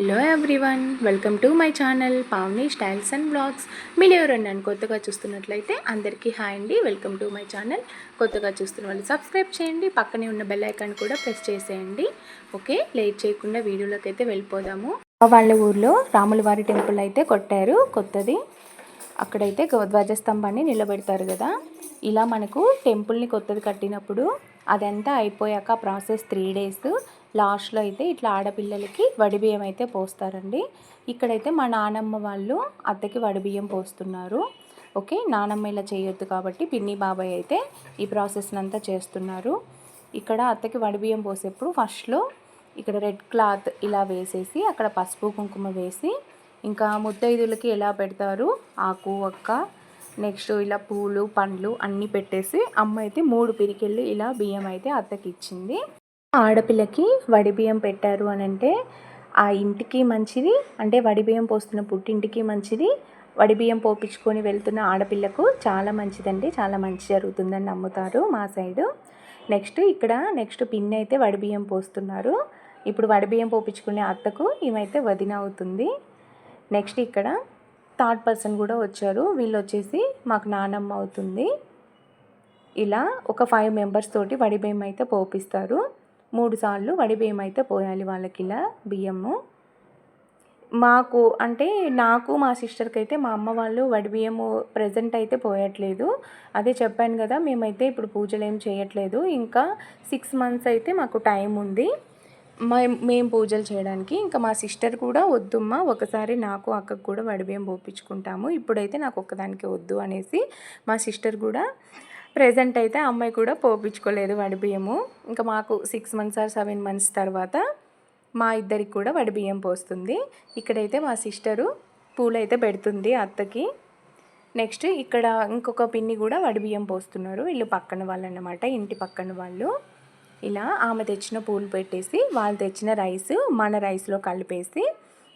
Hello everyone welcome to my channel Pavani styles and vlogs మీరు ఎవరన్నా కొత్తగా చూస్తున్నట్లయితే అందరికీ హాయ్ అండి. వెల్కమ్ టు మై ఛానల్ కొత్తగా చూస్తున్న వాళ్ళు సబ్స్క్రైబ్ చేయండి. పక్కనే ఉన్న బెల్ ఐకాన్ కూడా ప్రెస్ చేసేయండి. ఓకే లేట్ చేయకుండా వీడియోలోకి అయితే వెళ్ళిపోదాము. వాళ్ళ ఊర్లో రాములవారి టెంపుల్ అయితే కొట్టారు. కొత్తది. అక్కడైతే ధ్వజస్తంభాన్ని నిలబెడతారు కదా. ఇలా మనకు టెంపుల్ని కొత్తది కట్టినప్పుడు అదంతా అయిపోయాక ప్రాసెస్ త్రీ డేస్ లాస్ట్లో అయితే ఇట్లా ఆడపిల్లలకి వడిబియ్యం అయితే పోస్తారండి. ఇక్కడైతే మా నానమ్మ వాళ్ళు అత్తకి వడిబియ్యం పోస్తున్నారు. ఓకే? నానమ్మ ఇలా చేయొద్దు కాబట్టి పిన్ని బాబాయ్ అయితే ఈ ప్రాసెస్ని అంతా చేస్తున్నారు. ఇక్కడ అత్తకి వడిబియ్యం పోసేప్పుడు ఫస్ట్లో ఇక్కడ రెడ్ క్లాత్ ఇలా వేసేసి అక్కడ పసుపు కుంకుమ వేసి ఇంకా ముత్తైదులకి ఎలా పెడతారు? ఆకు ఒక్క నెక్స్ట్ ఇలా పూలు పండ్లు అన్నీ పెట్టేసి అమ్మ అయితే మూడు పిరికెళ్ళు ఇలా బియ్యం అయితే అత్తకి ఇచ్చింది ఆడపిల్లకి వడి బియ్యం పెట్టారు అని అంటే ఆ ఇంటికి మంచిది అంటే వడి బియ్యం పోస్తున్న పుట్టింటికి మంచిది. వడి బియ్యం పోపించుకొని వెళ్తున్న ఆడపిల్లకు చాలా మంచిదండి చాలా మంచి జరుగుతుందని నమ్ముతారు మా సైడు. నెక్స్ట్ ఇక్కడ నెక్స్ట్ పిన్ అయితే వడి బియ్యం పోస్తున్నారు. ఇప్పుడు వడి బియ్యం పోపించుకునే అత్తకు ఈమెతే వదిన అవుతుంది. నెక్స్ట్ ఇక్కడ థర్డ్ పర్సన్ కూడా వచ్చారు వీళ్ళు వచ్చేసి మాకు నానమ్మ అవుతుంది. ఇలా ఒక ఫైవ్ మెంబర్స్ తోటి వడి బియ్యం అయితే పోపిస్తారు. మూడుసార్లు వడిబియ్యం అయితే పోయాలి వాళ్ళకి ఇలా బియ్యము. మాకు అంటే నాకు మా సిస్టర్కి అయితే మా అమ్మ వాళ్ళు వడిబియ్యము ప్రజెంట్ అయితే పోయట్లేదు. అదే చెప్పాను కదా మేమైతే ఇప్పుడు పూజలు ఏం చేయట్లేదు. ఇంకా సిక్స్ మంత్స్ అయితే మాకు టైం ఉంది. మేము పూజలు చేయడానికి. ఇంకా మా సిస్టర్ కూడా వద్దుమ్మా ఒకసారి నాకు అక్కకు కూడా వడిబియ్యం పోపించుకుంటాము ఇప్పుడైతే నాకు ఒక్కదానికి వద్దు అనేసి మా సిస్టర్ కూడా ప్రజెంట్ అయితే అమ్మాయి కూడా పోపించుకోలేదు వడిబియ్యము ఇంకా మాకు six months or seven months తర్వాత మా ఇద్దరికి కూడా వడిబియ్యం పోస్తుంది. ఇక్కడైతే మా సిస్టరు పూలైతే పెడుతుంది అత్తకి. నెక్స్ట్ ఇక్కడ ఇంకొక పిన్ని కూడా వడిబియ్యం పోస్తున్నారు. వీళ్ళు పక్కన వాళ్ళు అన్నమాట ఇంటి పక్కన వాళ్ళు. ఇలా ఆమె తెచ్చిన పూలు పెట్టేసి వాళ్ళు తెచ్చిన రైస్ మన రైస్లో కలిపేసి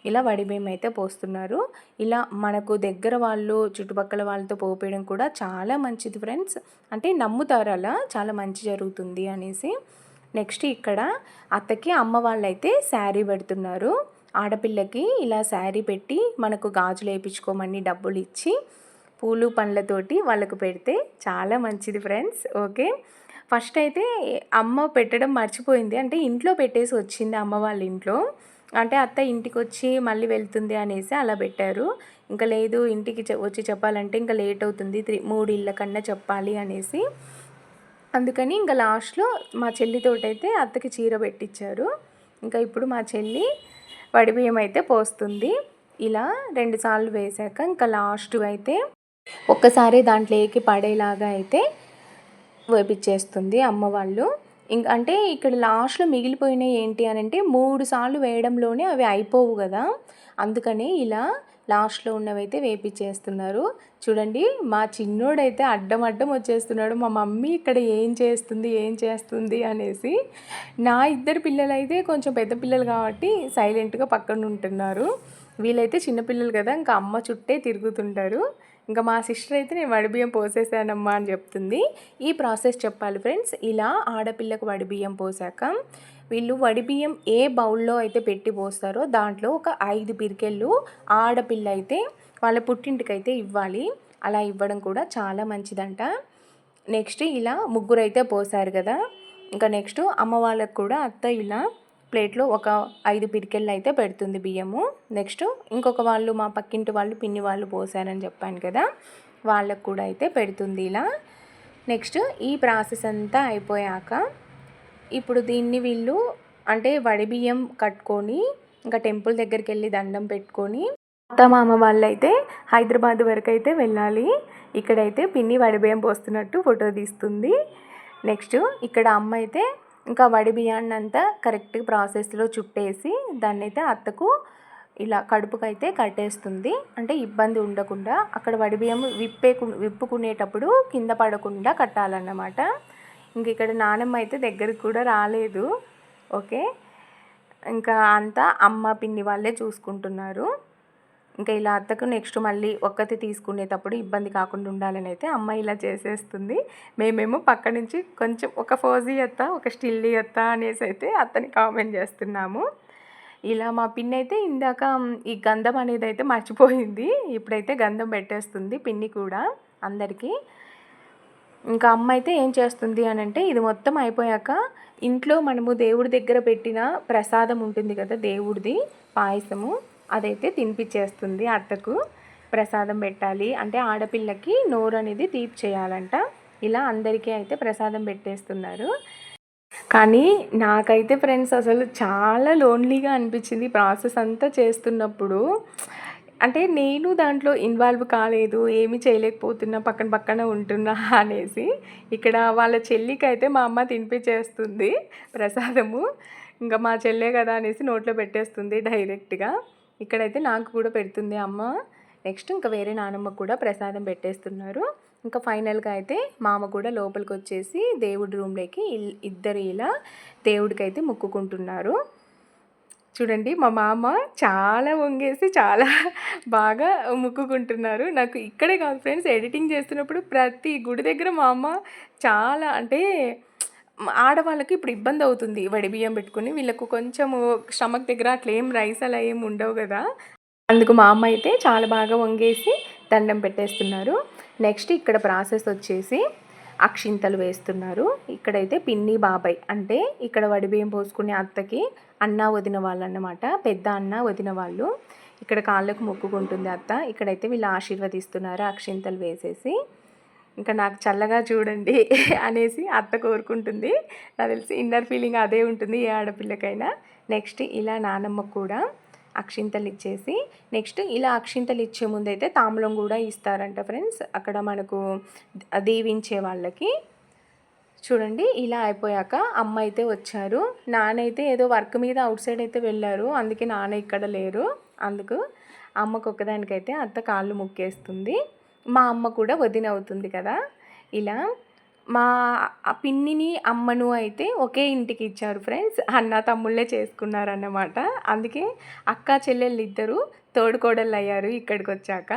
ఇలా వడిబియ్యం అయితే పోస్తున్నారు. ఇలా మనకు దగ్గర వాళ్ళు చుట్టుపక్కల వాళ్ళతో పోపేయడం కూడా చాలా మంచిది ఫ్రెండ్స్. అంటే నమ్ముతారు అలా చాలా మంచి జరుగుతుంది అనేసి. నెక్స్ట్ ఇక్కడ అత్తకి అమ్మ వాళ్ళైతే శారీ పెడుతున్నారు. ఆడపిల్లకి ఇలా శారీ పెట్టి మనకు గాజులు వేయించుకోమని డబ్బులు ఇచ్చి పూలు పండ్లతోటి వాళ్ళకు పెడితే చాలా మంచిది ఫ్రెండ్స్. ఓకే? ఫస్ట్ అయితే అమ్మ పెట్టడం మర్చిపోయింది. అంటే ఇంట్లో పెట్టేసి వచ్చింది అమ్మ వాళ్ళ ఇంట్లో. అంటే అత్త ఇంటికి వచ్చి మళ్ళీ వెళ్తుంది అనేసి అలా పెట్టారు. ఇంకా లేదు ఇంటికి వచ్చి చెప్పాలంటే ఇంకా లేట్ అవుతుంది. త్రీ మూడు ఇళ్ళ కన్నా చెప్పాలి అనేసి. అందుకని ఇంకా లాస్ట్లో మా చెల్లితోటైతే అత్తకి చీర పెట్టించారు ఇంకా ఇప్పుడు మా చెల్లి వడిబియ్యం అయితే పోస్తుంది. ఇలా రెండు సార్లు వేశాక ఇంకా లాస్ట్ అయితే ఒక్కసారి దాంట్లోకి పడేలాగా అయితే వేపించేస్తుంది అమ్మ వాళ్ళు. ఇంక అంటే ఇక్కడ లాస్ట్లో మిగిలిపోయినాయి ఏంటి అని అంటే మూడు సార్లు వేయడంలోనే అవి అయిపోవు కదా. అందుకని ఇలా లాస్ట్లో ఉన్నవైతే వేపించేస్తున్నారు చూడండి మా చిన్నోడైతే అడ్డం అడ్డం వచ్చేస్తున్నాడు. మా మమ్మీ ఇక్కడ ఏం చేస్తుంది ఏం చేస్తుంది అనేసి నా ఇద్దరు పిల్లలు అయితే కొంచెం పెద్ద పిల్లలు కాబట్టి సైలెంట్గా పక్కన ఉంటున్నారు వీళ్ళైతే చిన్నపిల్లలు కదా ఇంకా అమ్మ చుట్టే తిరుగుతుంటారు. ఇంకా మా సిస్టర్ అయితే నేను వడిబియ్యం పోసేసానమ్మా అని చెప్తుంది. ఈ ప్రాసెస్ చెప్పాలి ఫ్రెండ్స్. ఇలా ఆడపిల్లకు వడిబియ్యం పోసాక వీళ్ళు వడిబియ్యం ఏ బౌల్లో అయితే పెట్టి పోస్తారో దాంట్లో ఒక ఐదు పిరికెళ్ళు ఆడపిల్ల అయితే వాళ్ళ పుట్టింటికైతే ఇవ్వాలి. అలా ఇవ్వడం కూడా చాలా మంచిదంట. నెక్స్ట్ ఇలా ముగ్గురు అయితే పోసారు కదా. ఇంకా నెక్స్ట్ అమ్మ వాళ్ళకు కూడా అత్త ఇలా ప్లేట్లో ఒక ఐదు పిరికెళ్ళు అయితే పెడుతుంది బియ్యము. నెక్స్ట్ ఇంకొక వాళ్ళు మా పక్కింటి వాళ్ళు పిన్ని వాళ్ళు పోసారని చెప్పాను కదా వాళ్ళకు కూడా అయితే పెడుతుంది ఇలా. నెక్స్ట్ ఈ ప్రాసెస్ అంతా అయిపోయాక ఇప్పుడు దీన్ని వీళ్ళు అంటే వడి బియ్యం కట్టుకొని ఇంకా టెంపుల్ దగ్గరికి వెళ్ళి దండం పెట్టుకొని అత్త మామ వాళ్ళైతే హైదరాబాద్ వరకు అయితే వెళ్ళాలి. ఇక్కడైతే పిన్ని వడి బియ్యం పోస్తున్నట్టు ఫోటో తీస్తుంది. నెక్స్ట్ ఇక్కడ అమ్మ అయితే ఇంకా వడి బియ్యాన్ని అంతా కరెక్ట్ ప్రాసెస్లో చుట్టేసి దాన్ని అయితే అత్తకు ఇలా కడుపుకైతే కట్టేస్తుంది. అంటే ఇబ్బంది ఉండకుండా అక్కడ వడి బియ్యం విప్పే విప్పుకునేటప్పుడు కింద పడకుండా కట్టాలన్నమాట. ఇంక ఇక్కడ నానమ్మ అయితే దగ్గరికి కూడా రాలేదు. ఓకే? ఇంకా అంతా అమ్మ పిన్ని వాళ్ళే చూసుకుంటున్నారు. ఇంకా ఇలా అత్తకు నెక్స్ట్ మళ్ళీ ఒక్కతే తీసుకునేటప్పుడు ఇబ్బంది కాకుండా ఉండాలని అయితే అమ్మాయి ఇలా చేసేస్తుంది. మేమేమో పక్క నుంచి కొంచెం ఒక ఫోజీ అత్త ఒక స్టిల్లీ అత్త అనేసి అయితే అత్తని కామెంట్ చేస్తున్నాము. ఇలా మా పిన్ని అయితే ఇందాక ఈ గంధం అనేది అయితే మర్చిపోయింది. ఇప్పుడైతే గంధం పెట్టేస్తుంది పిన్ని కూడా అందరికీ. ఇంకా అమ్మ అయితే ఏం చేస్తుంది అని అంటే ఇది మొత్తం అయిపోయాక ఇంట్లో మనము దేవుడి దగ్గర పెట్టిన ప్రసాదం ఉంటుంది కదా దేవుడిది పాయసము. అదైతే తినిపించేస్తుంది అత్తకు. ప్రసాదం పెట్టాలి. అంటే ఆడపిల్లకి నోరు అనేది తీపి చేయాలంట. ఇలా అందరికీ అయితే ప్రసాదం పెట్టేస్తున్నారు. కానీ నాకైతే ఫ్రెండ్స్ అసలు చాలా లోన్లీగా అనిపించింది ప్రాసెస్ అంతా చేస్తున్నప్పుడు. అంటే నేను దాంట్లో ఇన్వాల్వ్ కాలేదు ఏమీ చేయలేకపోతున్నా పక్కన పక్కన ఉంటున్నా అనేసి. ఇక్కడ వాళ్ళ చెల్లికి అయితే మా అమ్మ తినిపించేస్తుంది ప్రసాదము. ఇంకా మా చెల్లె కదా అనేసి నోట్లో పెట్టేస్తుంది డైరెక్ట్గా. ఇక్కడైతే నాకు కూడా పెడుతుంది అమ్మ. నెక్స్ట్ ఇంకా వేరే నానమ్మ కూడా ప్రసాదం పెట్టేస్తున్నారు. ఇంకా ఫైనల్గా అయితే మామ కూడా లోపలికి వచ్చేసి దేవుడి రూమ్లోకి ఇద్దరు ఇలా దేవుడికి అయితే మొక్కుకుంటున్నారు. చూడండి మా మామ చాలా వంగేసి చాలా బాగా ముక్కుకుంటున్నారు. నాకు ఇక్కడే కాదు ఫ్రెండ్స్ ఎడిటింగ్ చేస్తున్నప్పుడు ప్రతి గుడి దగ్గర మా అమ్మ చాలా అంటే ఆడవాళ్ళకి ఇప్పుడు ఇబ్బంది అవుతుంది వడి బియ్యం పెట్టుకుని. వీళ్ళకు కొంచెము స్టమక్ దగ్గర అట్లా ఏం రైస్ అలా ఏం ఉండవు కదా. అందుకు మా అమ్మ అయితే చాలా బాగా వంగేసి దండం పెట్టేస్తున్నారు. నెక్స్ట్ ఇక్కడ ప్రాసెస్ వచ్చేసి అక్షింతలు వేస్తున్నారు. ఇక్కడైతే పిన్ని బాబాయ్ అంటే ఇక్కడ వడిబియ్యం పోసుకునే అత్తకి అన్న వదిన వాళ్ళు అన్నమాట పెద్ద అన్న వదిన వాళ్ళు. ఇక్కడ కాళ్ళకు మొక్కుకుంటుంది అత్త. ఇక్కడైతే వీళ్ళు ఆశీర్వదిస్తున్నారు అక్షింతలు వేసేసి. ఇంకా నాకు చల్లగా చూడండి అనేసి అత్త కోరుకుంటుంది. నాకు తెలిసి ఇన్నర్ ఫీలింగ్ అదే ఉంటుంది ఏ ఆడపిల్లకైనా. నెక్స్ట్ ఇలా నానమ్మ కూడా అక్షింతలు ఇచ్చేసి నెక్స్ట్ ఇలా అక్షింతలు ఇచ్చే ముందైతే తాములం తాంబూలం కూడా ఇస్తారంట ఫ్రెండ్స్ అక్కడ మనకు దీవించే వాళ్ళకి. చూడండి ఇలా అయిపోయాక అమ్మ అయితే వచ్చారు. నానైతే ఏదో వర్క్ మీద అవుట్ సైడ్ అయితే వెళ్ళారు. అందుకే నాన్న ఇక్కడ లేరు. అందుకు అమ్మకు ఒక్కదానికైతే అత్త కాళ్ళు ముక్కేస్తుంది. మా అమ్మ కూడా వదిన అవుతుంది కదా? ఇలా మా పిన్నిని అమ్మను అయితే ఒకే ఇంటికి ఇచ్చారు ఫ్రెండ్స్. అన్న తమ్ముళ్ళే చేసుకున్నారన్నమాట. అందుకే అక్క చెల్లెళ్ళు ఇద్దరు తోడుకోడళ్ళు అయ్యారు ఇక్కడికి వచ్చాక.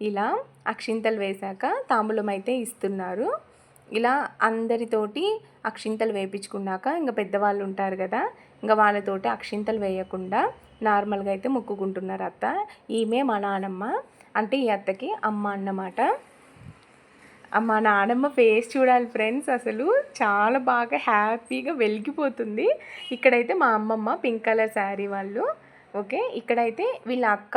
ఇలా అక్షింతలు వేశాక తాంబూలం అయితే ఇస్తున్నారు. ఇలా అందరితోటి అక్షింతలు వేయించుకున్నాక ఇంకా పెద్దవాళ్ళు ఉంటారు కదా ఇంకా వాళ్ళతోటి అక్షింతలు వేయకుండా నార్మల్గా అయితే మొక్కుకుంటున్నారు అత్త. ఈమె మా నానమ్మ. అంటే ఈ అత్తకి అమ్మ అన్నమాట. మా నానమ్మ ఫేస్ చూడాలి ఫ్రెండ్స్ అసలు చాలా బాగా హ్యాపీగా వెలిగిపోతుంది. ఇక్కడైతే మా అమ్మమ్మ పింక్ కలర్ శారీ వాళ్ళు ఓకే ఇక్కడైతే వీళ్ళ అక్క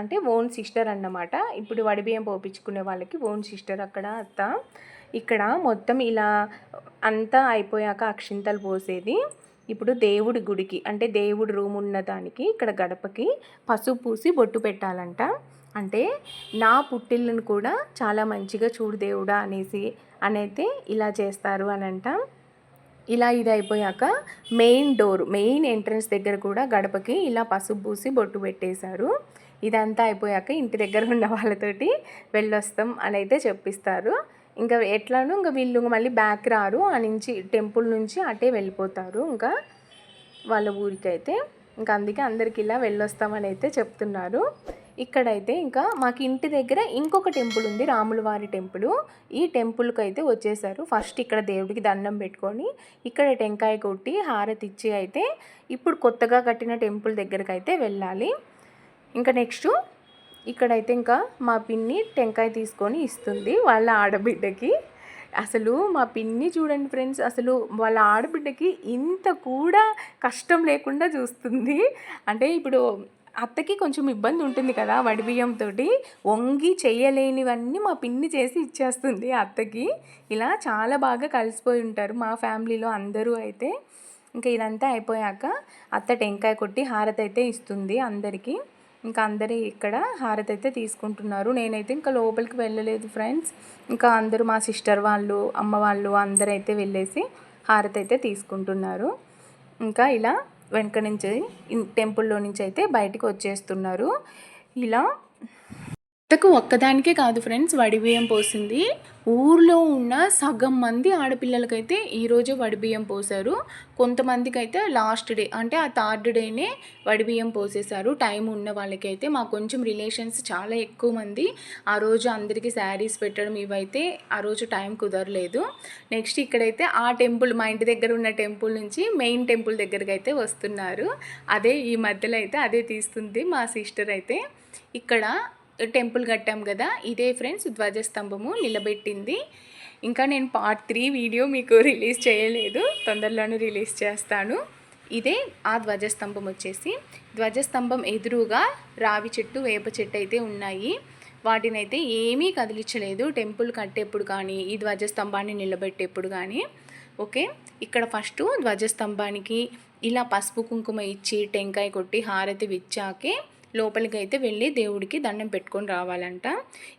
అంటే ఓన్ సిస్టర్ అన్నమాట. ఇప్పుడు వడిబియ్యం పోపించుకునే వాళ్ళకి ఓన్ సిస్టర్ అక్కడ అత్త. ఇక్కడ మొత్తం ఇలా అంతా అయిపోయాక అక్షింతలు పోసేది. ఇప్పుడు దేవుడి గుడికి అంటే దేవుడి రూమ్ ఉన్న దానికి ఇక్కడ గడపకి పసుపు పూసి బొట్టు పెట్టాలంట. అంటే నా పుట్టిల్లును కూడా చాలా మంచిగా చూడు దేవుడా అనేసి అనైతే ఇలా చేస్తారు అని అంట ఇలా ఇది అయిపోయాక మెయిన్ డోర్ మెయిన్ ఎంట్రన్స్ దగ్గర కూడా గడపకి ఇలా పసుపు పూసి బొట్టు పెట్టేశారు. ఇదంతా అయిపోయాక ఇంటి దగ్గర ఉన్న వాళ్ళతోటి వెళ్ళొస్తాం అని అయితే చెప్పిస్తారు. ఇంకా ఎట్లానో ఇంకా వీళ్ళు మళ్ళీ బ్యాక్ రారు. ఆ నుంచి టెంపుల్ నుంచి అటే వెళ్ళిపోతారు ఇంకా వాళ్ళ ఊరికైతే. ఇంకా అందుకే అందరికి ఇలా వెళ్ళొస్తామని అయితే చెప్తున్నారు. ఇక్కడైతే ఇంకా మాకు ఇంటి దగ్గర ఇంకొక టెంపుల్ ఉంది రాములవారి టెంపుల్. ఈ టెంపుల్కి అయితే వచ్చేసారు. ఫస్ట్ ఇక్కడ దేవుడికి దండం పెట్టుకొని ఇక్కడ టెంకాయ కొట్టి హారతి ఇచ్చి అయితే ఇప్పుడు కొత్తగా కట్టిన టెంపుల్ దగ్గరికి అయితే వెళ్ళాలి. ఇంకా నెక్స్ట్ ఇక్కడైతే ఇంకా మా పిన్ని టెంకాయ తీసుకొని ఇస్తుంది వాళ్ళ ఆడబిడ్డకి. అసలు మా పిన్ని చూడండి ఫ్రెండ్స్ అసలు వాళ్ళ ఆడబిడ్డకి ఇంత కూడా కష్టం లేకుండా చూస్తుంది. అంటే ఇప్పుడు అత్తకి కొంచెం ఇబ్బంది ఉంటుంది కదా వడిబియ్యంతో వంగి చేయలేనివన్నీ మా పిన్ని చేసి ఇచ్చేస్తుంది అత్తకి. ఇలా చాలా బాగా కలిసిపోయి ఉంటారు మా ఫ్యామిలీలో అందరూ అయితే. ఇంకా ఇదంతా అయిపోయాక అత్త టెంకాయ కొట్టి హారతి అయితే ఇస్తుంది అందరికీ. ఇంకా అందరూ ఇక్కడ హారతి అయితే తీసుకుంటున్నారు. నేనైతే ఇంకా లోపలికి వెళ్ళలేదు ఫ్రెండ్స్. ఇంకా అందరూ మా సిస్టర్ వాళ్ళు అమ్మ వాళ్ళు అందరూ అయితే వెళ్ళేసి హారతి అయితే తీసుకుంటున్నారు. ఇంకా ఇలా వెనక నుంచి టెంపుల్లో నుంచి అయితే బయటికి వచ్చేస్తున్నారు. ఇలా అత్తకు ఒక్కదానికే కాదు ఫ్రెండ్స్ వడిబియ్యం పోసింది. ఊర్లో ఉన్న సగం మంది ఆడపిల్లలకైతే ఈరోజే వడిబియ్యం పోసారు కొంతమందికి అయితే లాస్ట్ డే అంటే ఆ థర్డ్ డేనే వడిబియ్యం పోసేశారు. టైం ఉన్న వాళ్ళకైతే మా కొంచెం రిలేషన్స్ చాలా ఎక్కువ మంది. ఆ రోజు అందరికీ శారీస్ పెట్టడం ఇవైతే ఆ రోజు టైం కుదరలేదు. నెక్స్ట్ ఇక్కడైతే ఆ టెంపుల్ మా ఇంటి దగ్గర ఉన్న టెంపుల్ నుంచి మెయిన్ టెంపుల్ దగ్గరికి అయితే వస్తున్నారు. అదే ఈ మధ్యలో అయితే అదే తీస్తుంది మా సిస్టర్ అయితే. ఇక్కడ టెంపుల్ కట్టాం కదా ఇదే ఫ్రెండ్స్ ధ్వజస్తంభము నిలబెట్టింది. ఇంకా నేను పార్ట్ త్రీ వీడియో మీకు రిలీజ్ చేయలేదు తొందరలోనే రిలీజ్ చేస్తాను. ఇదే ఆ ధ్వజస్తంభం వచ్చేసి. ధ్వజస్తంభం ఎదురుగా రావి చెట్టు వేప చెట్టు అయితే ఉన్నాయి. వాటిని అయితే ఏమీ కదిలించలేదు టెంపుల్ కట్టేప్పుడు కానీ ఈ ధ్వజస్తంభాన్ని నిలబెట్టేప్పుడు కానీ. ఓకే ఇక్కడ ఫస్ట్ ధ్వజస్తంభానికి ఇలా పసుపు కుంకుమ ఇచ్చి టెంకాయ కొట్టి హారతి విచ్చాకే లోపలికి అయితే వెళ్ళి దేవుడికి దండం పెట్టుకొని రావాలంట.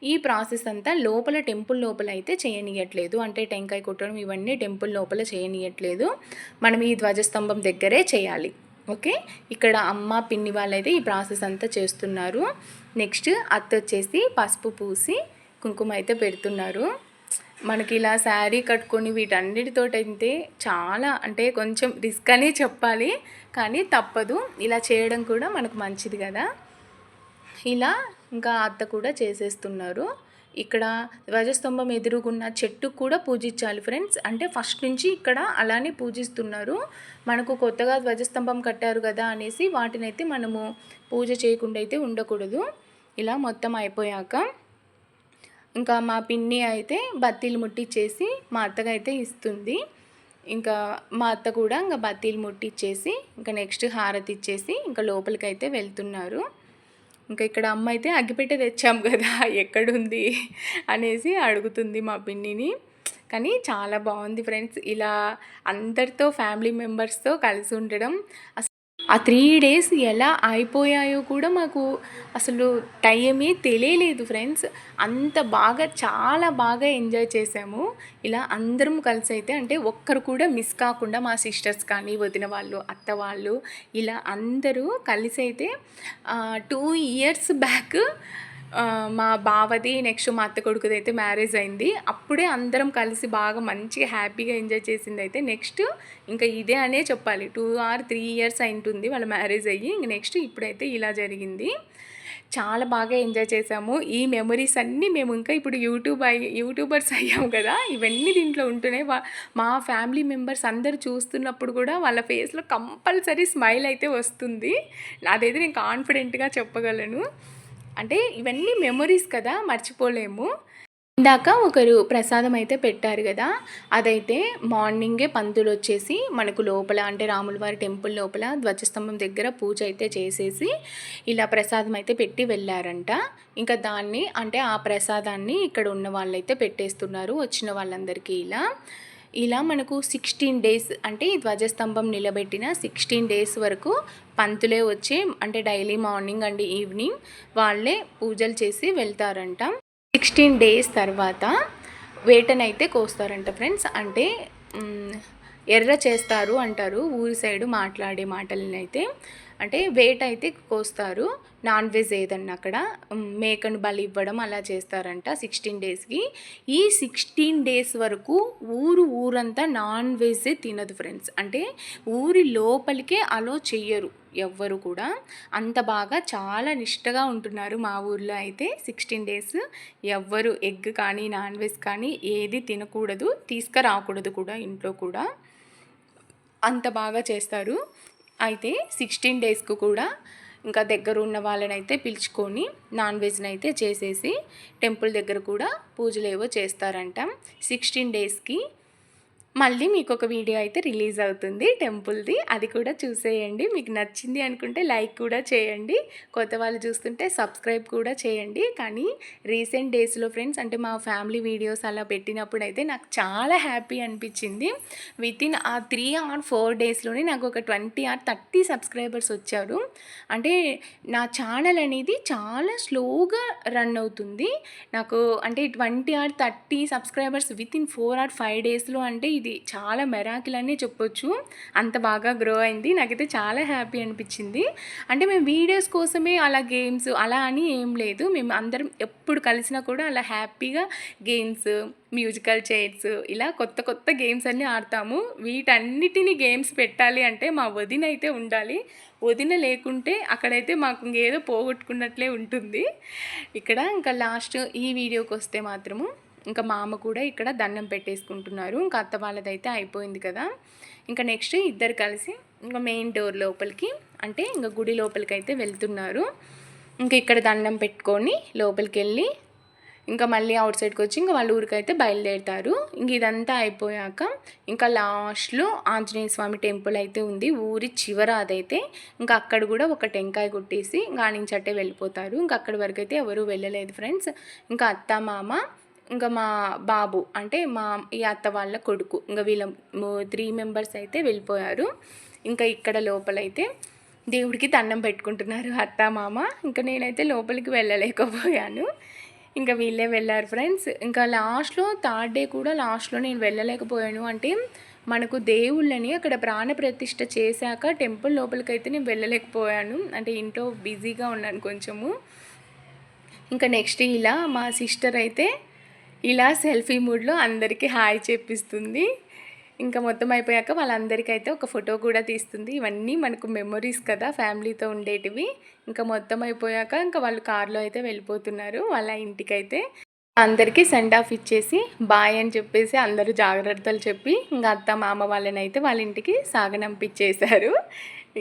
ఈ ప్రాసెస్ అంతా లోపల టెంపుల్ లోపల అయితే చేయనీయట్లేదు. అంటే టెంకాయ కొట్టడం ఇవన్నీ టెంపుల్ లోపల చేయనీయట్లేదు. మనం ఈ ధ్వజస్తంభం దగ్గరే చేయాలి. ఓకే? ఇక్కడ అమ్మ పిన్ని వాళ్ళైతే ఈ ప్రాసెస్ అంతా చేస్తున్నారు. నెక్స్ట్ అత్త వచ్చేసి పసుపు పూసి కుంకుమ అయితే పెడుతున్నారు. మనకి ఇలా శారీ కట్టుకొని వీటన్నిటితోటైతే చాలా అంటే కొంచెం రిస్క్ అనే చెప్పాలి. కానీ తప్పదు. ఇలా చేయడం కూడా మనకు మంచిది కదా. ఇలా ఇంకా అత్త కూడా చేసేస్తున్నారు. ఇక్కడ ధ్వజస్తంభం ఎదురుగున్న చెట్టు కూడా పూజించాలి ఫ్రెండ్స్. అంటే ఫస్ట్ నుంచి ఇక్కడ అలానే పూజిస్తున్నారు. మనకు కొత్తగా ధ్వజస్తంభం కట్టారు కదా అనేసి వాటిని అయితే మనము పూజ చేయకుండా అయితే ఉండకూడదు. ఇలా మొత్తం అయిపోయాక ఇంకా మా పిన్ని అయితే బత్తీలు ముట్టించేసి మా అత్తగా అయితే ఇస్తుంది. ఇంకా మా అత్త కూడా ఇంకా బత్తీలు ముట్టిచ్చేసి ఇంకా నెక్స్ట్ హారతి ఇచ్చేసి ఇంకా లోపలికి అయితే వెళ్తున్నారు. ఇంకా ఇక్కడ అమ్మ అయితే అగ్గిపెట్టె తెచ్చాం కదా ఎక్కడుంది అనేసి అడుగుతుంది మా పిన్నిని. కానీ చాలా బాగుంది ఫ్రెండ్స్ ఇలా అందరితో ఫ్యామిలీ మెంబర్స్తో కలిసి ఉండడం ఆ త్రీ డేస్ ఎలా అయిపోయాయో కూడా మాకు అసలు టైమే తెలియలేదు ఫ్రెండ్స్. అంత బాగా చాలా బాగా ఎంజాయ్ చేసాము. ఇలా అందరం కలిసి అయితే అంటే ఒక్కరు కూడా మిస్ కాకుండా మా సిస్టర్స్ కానీ వదిన వాళ్ళు అత్త వాళ్ళు ఇలా అందరూ కలిసి అయితే టూ ఇయర్స్ బ్యాక్ మా బావది నెక్స్ట్ మా అత్త కొడుకుది అయితే మ్యారేజ్ అయింది. అప్పుడే అందరం కలిసి బాగా మంచిగా హ్యాపీగా ఎంజాయ్ చేసింది అయితే నెక్స్ట్ ఇంకా ఇదే అనే చెప్పాలి. టూ ఆర్ త్రీ ఇయర్స్ అయింటుంది వాళ్ళ మ్యారేజ్ అయ్యి ఇంక నెక్స్ట్ ఇప్పుడైతే ఇలా జరిగింది. చాలా బాగా ఎంజాయ్ చేసాము ఈ మెమరీస్ అన్నీ మేము ఇంకా ఇప్పుడు యూట్యూబ్ అయ్యి యూట్యూబర్స్ అయ్యాము కదా ఇవన్నీ దీంట్లో ఉంటున్నాయి మా ఫ్యామిలీ మెంబర్స్ అందరు చూస్తున్నప్పుడు కూడా వాళ్ళ ఫేస్లో కంపల్సరీ స్మైల్ అయితే వస్తుంది. అదైతే నేను కాన్ఫిడెంట్గా చెప్పగలను. అంటే ఇవన్నీ మెమొరీస్ కదా మర్చిపోలేము. ఇందాక ఒకరు ప్రసాదం అయితే పెట్టారు కదా అదైతే మార్నింగే పంతులు వచ్చేసి మనకు లోపల అంటే రాములవారి టెంపుల్ లోపల ధ్వజస్తంభం దగ్గర పూజ అయితే చేసేసి ఇలా ప్రసాదం అయితే పెట్టి వెళ్ళారంట. ఇంకా దాన్ని అంటే ఆ ప్రసాదాన్ని ఇక్కడ ఉన్న వాళ్ళైతే పెట్టేస్తున్నారు వచ్చిన వాళ్ళందరికీ ఇలా. ఇలా మనకు సిక్స్టీన్ డేస్ అంటే ఈ ధ్వజస్తంభం నిలబెట్టిన సిక్స్టీన్ డేస్ వరకు పంతులే వచ్చి అంటే డైలీ మార్నింగ్ అండ్ ఈవినింగ్ వాళ్ళే పూజలు చేసి వెళ్తారంట. సిక్స్టీన్ డేస్ తర్వాత వేటనైతే కోస్తారంట ఫ్రెండ్స్ అంటే ఎర్ర చేస్తారు అంటారు ఊరి సైడు మాట్లాడే మాటలని అయితే అంటే వేట అయితే కోస్తారు. నాన్ వెజ్ ఏదన్నా అక్కడ మేకను బలి ఇవ్వడం అలా చేస్తారంట సిక్స్టీన్ డేస్కి ఈ సిక్స్టీన్ డేస్ వరకు ఊరు ఊరంతా నాన్ వెజ్ తినదు ఫ్రెండ్స్ అంటే ఊరి లోపలికే అలో చెయ్యరు ఎవ్వరు కూడా. అంత బాగా చాలా నిష్టగా ఉంటున్నారు మా ఊర్లో అయితే సిక్స్టీన్ డేస్ ఎవ్వరు ఎగ్ కానీ నాన్ వెజ్ కానీ ఏది తినకూడదు తీసుకురాకూడదు కూడా ఇంట్లో కూడా. అంత బాగా చేస్తారు. అయితే సిక్స్టీన్ డేస్కు కూడా ఇంకా దగ్గర ఉన్న వాళ్ళని అయితే పిలుచుకొని నాన్ వెజ్ని అయితే చేసేసి టెంపుల్ దగ్గర కూడా పూజలు ఏవో చేస్తారంట. సిక్స్టీన్ డేస్కి మళ్ళీ మీకు ఒక వీడియో అయితే రిలీజ్ అవుతుంది టెంపుల్ది. అది కూడా చూసేయండి. మీకు నచ్చింది అనుకుంటే లైక్ కూడా చేయండి. కొత్త వాళ్ళు చూస్తుంటే సబ్స్క్రైబ్ కూడా చేయండి. కానీ రీసెంట్ డేస్లో ఫ్రెండ్స్ అంటే మా ఫ్యామిలీ వీడియోస్ అలా పెట్టినప్పుడు అయితే నాకు చాలా హ్యాపీ అనిపించింది. విత్ ఇన్ ఆ త్రీ ఆర్ ఫోర్ డేస్లోనే నాకు ఒక ట్వంటీ ఆర్ థర్టీ సబ్స్క్రైబర్స్ వచ్చారు. అంటే నా ఛానల్ అనేది చాలా స్లోగా రన్ అవుతుంది. నాకు అంటే twenty or thirty subscribers within four or five డేస్లో అంటే ఇది చాలా మెరాకిల్ అని చెప్పొచ్చు. అంత బాగా గ్రో అయింది. నాకైతే చాలా హ్యాపీ అనిపించింది. అంటే మేము వీడియోస్ కోసమే అలా గేమ్స్ అలా అని ఏం లేదు. మేము అందరం ఎప్పుడు కలిసినా కూడా అలా హ్యాపీగా గేమ్స్ మ్యూజికల్ చైర్స్ ఇలా కొత్త కొత్త గేమ్స్ అన్నీ ఆడతాము. వీటన్నిటిని గేమ్స్ పెట్టాలి అంటే మా వదిన అయితే ఉండాలి. వదిన లేకుంటే అక్కడైతే మాకు ఇంకేదో పోగొట్టుకున్నట్లే ఉంటుంది. ఇక్కడ ఇంకా లాస్ట్ ఈ వీడియోకి వస్తే మాత్రము ఇంకా మా అమ్మ కూడా ఇక్కడ దండం పెట్టేసుకుంటున్నారు. ఇంకా అత్త వాళ్ళదైతే అయిపోయింది కదా. ఇంకా నెక్స్ట్ ఇద్దరు కలిసి ఇంకా మెయిన్ డోర్ లోపలికి అంటే ఇంకా గుడి లోపలికి అయితే వెళ్తున్నారు. ఇంకా ఇక్కడ దండం పెట్టుకొని లోపలికి వెళ్ళి ఇంకా మళ్ళీ అవుట్ సైడ్కి వచ్చి ఇంకా వాళ్ళ ఊరికి అయితే బయలుదేరుతారు. ఇంక ఇదంతా అయిపోయాక ఇంకా లాస్ట్లో ఆంజనేయ స్వామి టెంపుల్ అయితే ఉంది. ఊరి చివర అదైతే ఇంకా అక్కడ కూడా ఒక టెంకాయ కొట్టేసి ఇంకా నుంచి అట్టే వెళ్ళిపోతారు. ఇంకా అక్కడి వరకు అయితే ఎవరు వెళ్ళలేదు ఫ్రెండ్స్. ఇంకా అత్త మామ ఇంకా మా బాబు అంటే మా ఈ అత్త వాళ్ళ కొడుకు ఇంకా వీళ్ళ త్రీ మెంబర్స్ అయితే వెళ్ళిపోయారు. ఇంకా ఇక్కడ లోపలైతే దేవుడికి దండం పెట్టుకుంటున్నారు అత్త మామ. ఇంకా నేనైతే లోపలికి వెళ్ళలేకపోయాను. ఇంకా వీళ్ళే వెళ్ళారు ఫ్రెండ్స్. ఇంకా లాస్ట్లో థర్డ్ డే కూడా లాస్ట్లో నేను వెళ్ళలేకపోయాను. అంటే మనకు దేవుళ్ళని అక్కడ ప్రాణప్రతిష్ఠ చేశాక టెంపుల్ లోపలికైతే నేను వెళ్ళలేకపోయాను. అంటే ఇంట్లో బిజీగా ఉన్నాను కొంచెము. ఇంకా నెక్స్ట్ ఇలా మా సిస్టర్ అయితే ఇలా సెల్ఫీ మూడ్లో అందరికీ హాయ్ చెప్పిస్తుంది. ఇంకా మొత్తం అయిపోయాక వాళ్ళందరికైతే ఒక ఫోటో కూడా తీస్తుంది. ఇవన్నీ మనకు మెమొరీస్ కదా ఫ్యామిలీతో ఉండేటివి. ఇంకా మొత్తం అయిపోయాక ఇంకా వాళ్ళు కార్లో అయితే వెళ్ళిపోతున్నారు వాళ్ళ ఇంటికైతే. అందరికీ సెండ్ ఆఫ్ ఇచ్చేసి బాయ్ అని చెప్పేసి అందరూ జాగ్రత్తలు చెప్పి ఇంకా అత్త మామ వాళ్ళని అయితే వాళ్ళ ఇంటికి సాగనంపించేశారు.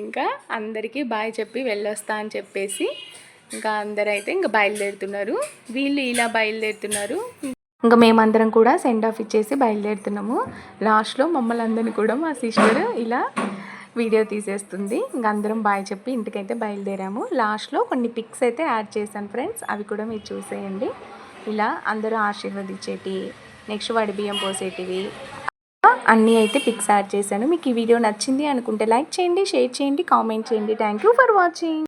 ఇంకా అందరికీ బాయ్ చెప్పి వెళ్ళొస్తా అని చెప్పేసి ఇంకా అందరైతే ఇంకా బయలుదేరుతున్నారు. వీళ్ళు ఇలా బయలుదేరుతున్నారు. ఇంకా మేమందరం కూడా సెండ్ ఆఫ్ ఇచ్చేసి బయలుదేరుతున్నాము. లాస్ట్లో మమ్మల్ని అందరినీ కూడా మా సిస్టర్ ఇలా వీడియో తీసేస్తుంది. ఇంక అందరం బాయ్ చెప్పి ఇంటికైతే బయలుదేరాము. లాస్ట్లో కొన్ని పిక్స్ అయితే యాడ్ చేశాను ఫ్రెండ్స్ అవి కూడా మీరు చూసేయండి. ఇలా అందరూ ఆశీర్వదించేటి నెక్స్ట్ వాడి బియ్యం పోసేటివి. అన్నీ అయితే పిక్స్ యాడ్ చేశాను. మీకు ఈ వీడియో నచ్చింది అనుకుంటే లైక్ చేయండి షేర్ చేయండి కామెంట్ చేయండి. Thank you for watching